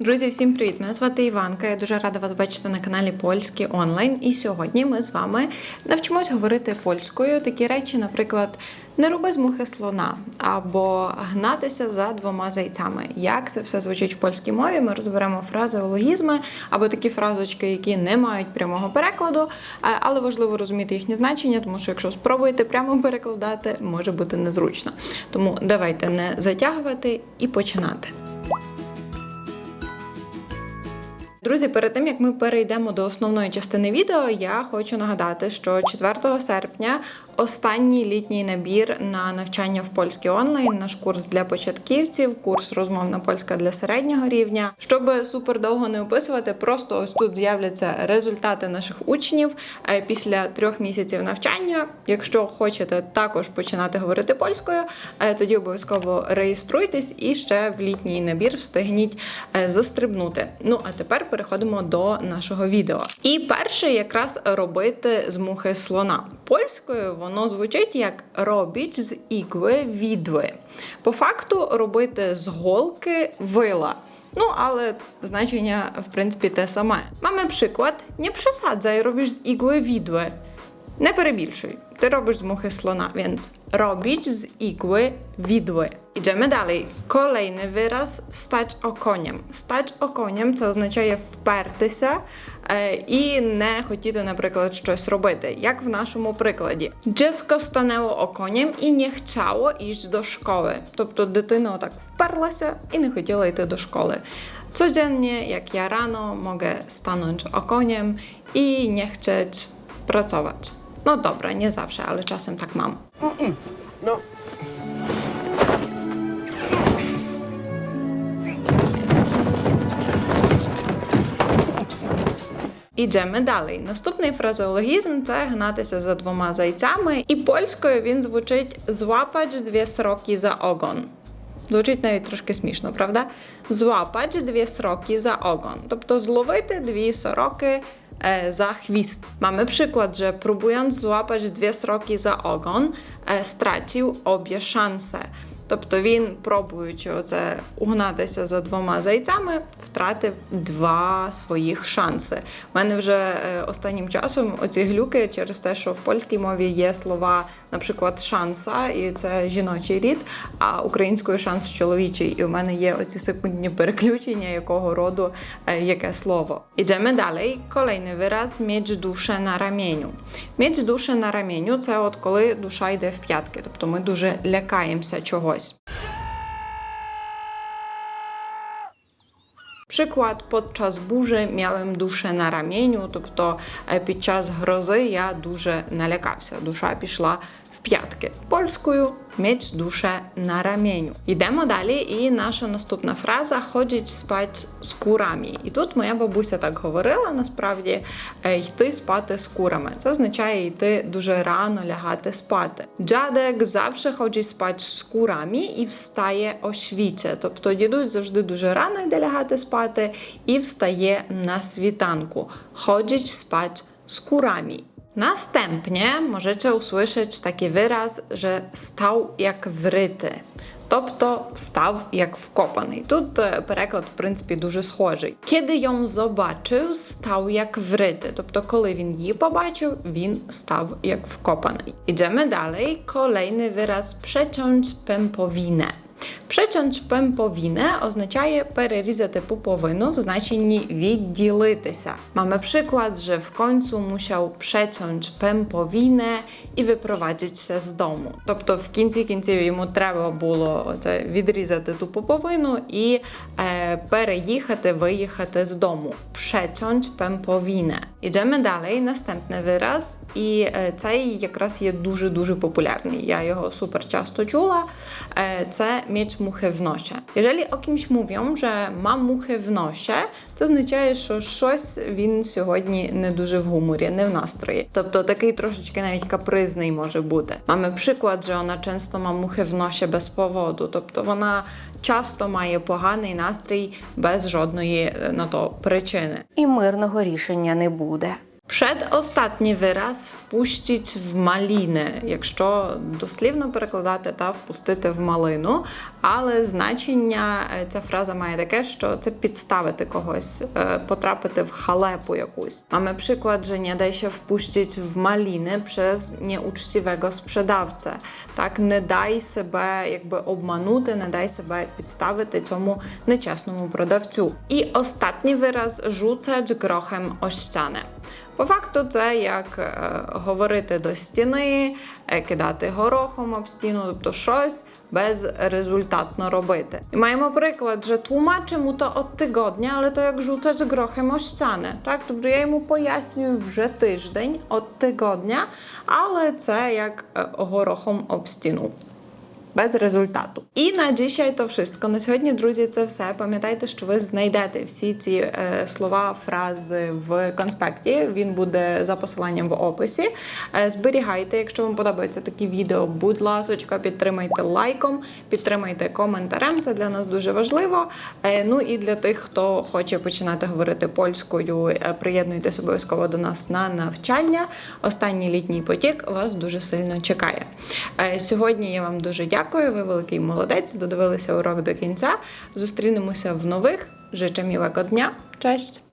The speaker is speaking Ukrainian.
Друзі, всім привіт! Мене звати Іванка. Я дуже рада вас бачити на каналі Польський онлайн. І сьогодні ми з вами навчимось говорити польською. Такі речі, наприклад, не роби з мухи слона або гнатися за двома зайцями. Як це все звучить в польській мові? Ми розберемо фразеологізми або такі фразочки, які не мають прямого перекладу, але важливо розуміти їхнє значення, тому що якщо спробуєте прямо перекладати, може бути незручно. Тому давайте не затягувати і починати. Друзі, перед тим як ми перейдемо до основної частини відео, я хочу нагадати, що 4 серпня останній літній набір на навчання в польський онлайн, наш курс для початківців, курс розмовна польська для середнього рівня. Щоб супер довго не описувати, просто ось тут з'являться результати наших учнів е, після трьох місяців навчання. Якщо хочете також починати говорити польською, е, тоді обов'язково реєструйтесь і ще в літній набір встигніть е, застрибнути. Ну а тепер переходимо до нашого відео. І перше, якраз робити з мухи слона. Польською воно звучить як робіч з ігви відви. По факту робити з голки вила. Ну, але значення, в принципі, те саме. Mamy przykład. Nie przesadzaj, robisz z igły widły. Nie перебільшуй. Ти робиш з мухи слона. Idziemy dalej. Kolejny wyraz stać okoniem. Це означає впертися е, і не хотіти, наприклад, щось робити, як в нашому прикладі. Dziecko stanęło okoniem і не chciało iść до школи. Тобто дитина отак вперлася і не хотіла йти до школи. Codziennie, jak ja rano, mogę stanąć okoniem i nie chcieć pracować. No dobra, nie zawsze, ale czasem tak mam. No, Ідемо далі. Наступний фразеологізм це гнатися за двома зайцями, і польською він звучить зłapać дві сроки за огон. Звучить навіть трошки смішно, правда? Зłapać дві сроки за огон. Тобто зловити дві сороки za chwist. Mamy przykład, że próbując złapać dwie sroki za ogon, e, stracił obie szanse. Тобто він, пробуючи оце угнатися за двома зайцями, втратив два своїх шанси. У мене вже е, останнім часом оці глюки через те, що в польській мові є слова, наприклад, шанса, і це жіночий рід, а українською шанс чоловічий. І у мене є оці секундні переключення, якого роду е, яке слово. Ідемо далі. Kolejny wyraz mieć duszę na ramieniu. Mieć duszę na ramieniu це от коли душа йде в п'ятки, тобто ми дуже лякаємося чогось. Przykład, podczas burzy miałem duszę na ramieniu, тобто е, під час грози я дуже налякався. Душа пішла в п'ятки. Польською mieć duszę na ramieniu. Йдемо далі, і наша наступна фраза ходять спать з курами. І тут моя бабуся так говорила, насправді е, йти спати з курами. Це означає йти дуже рано лягати спати. Джадек завжди ходить спати з курами і встає о świcie. Тобто дідусь завжди дуже рано йде лягати спати і встає на світанку. Ходить спать з курами. Następnie możecie usłyszeć taki wyraz, że stał jak wryty. Тобто встав як вкопаний. Тут е, переклад, в принципі, дуже схожий. Kiedy ją zobaczył, stał jak wryty. Тобто, коли він її побачив, він став як вкопаний. Ідемо далі. Kolejny wyraz przeciąć pępowinę. Przeciąć pępowinę означає перерізати пуповину в значенні відділитися. Mamy przykład, że w końcu musiał przeciąć pępowinę і wyprowadzić się z domu. Тобто в кінці кінців йому треба було це відрізати ту пуповину і е, переїхати, виїхати з дому. Przeciąć pępowinę. Ідемо далі. Наступний вираз, і е, цей якраз є дуже дуже популярний. Я його супер часто чула. Е, це mieć muchy w nosie. Jeżeli o kimś mówią, że ma w nosie, це означає, що щось він сьогодні не дуже в гуморі, не в настрої. Тобто такий трошечки навіть капризний може бути. Mamy przykład, że ona często ma muchy w nosie bez powodu. Тобто вона часто має поганий настрій без жодної е, на то причини. і мирного рішення не буде. Przedostatній вираз впустіть в маліни, якщо дослівно перекладати та впустити в малину. Але значення е, ця фраза має таке, що це підставити когось, е, потрапити в халепу якусь. Mamy przykład, że nie daj się wpuścić w maliny przez nieuczciwego sprzedawcę. Так, не дай себе якби обманути, не дай себе підставити цьому нечесному продавцю. І останній вираз rzucać grochem o ścianę. По факту, це як е, говорити до стіни, е, кидати горохом об стіну, тобто щось безрезультатно робити. І маємо приклад, że tłumaczę mu to od tygodnia, ale to jak rzucać grochem o. Так? Тобто я йому пояснюю вже тиждень od tygodnia, але це як е, горохом об стіну без результату. І на dzisiaj то wszystko. На сьогодні, друзі, це все. Пам'ятайте, що ви знайдете всі ці е, слова, фрази в конспекті. Він буде за посиланням в описі. Е, зберігайте, якщо вам подобаються такі відео, будь ласочка, підтримайте лайком, підтримайте коментарем. Це для нас дуже важливо. Е, ну і для тих, хто хоче починати говорити польською, е, приєднуйтесь обов'язково до нас на навчання. Останній літній потік вас дуже сильно чекає. Е, Сьогодні я вам дуже дякую. Ви великий молодець. Додивилися урок до кінця. Зустрінемося в нових. Życzę miłego dnia. Cześć!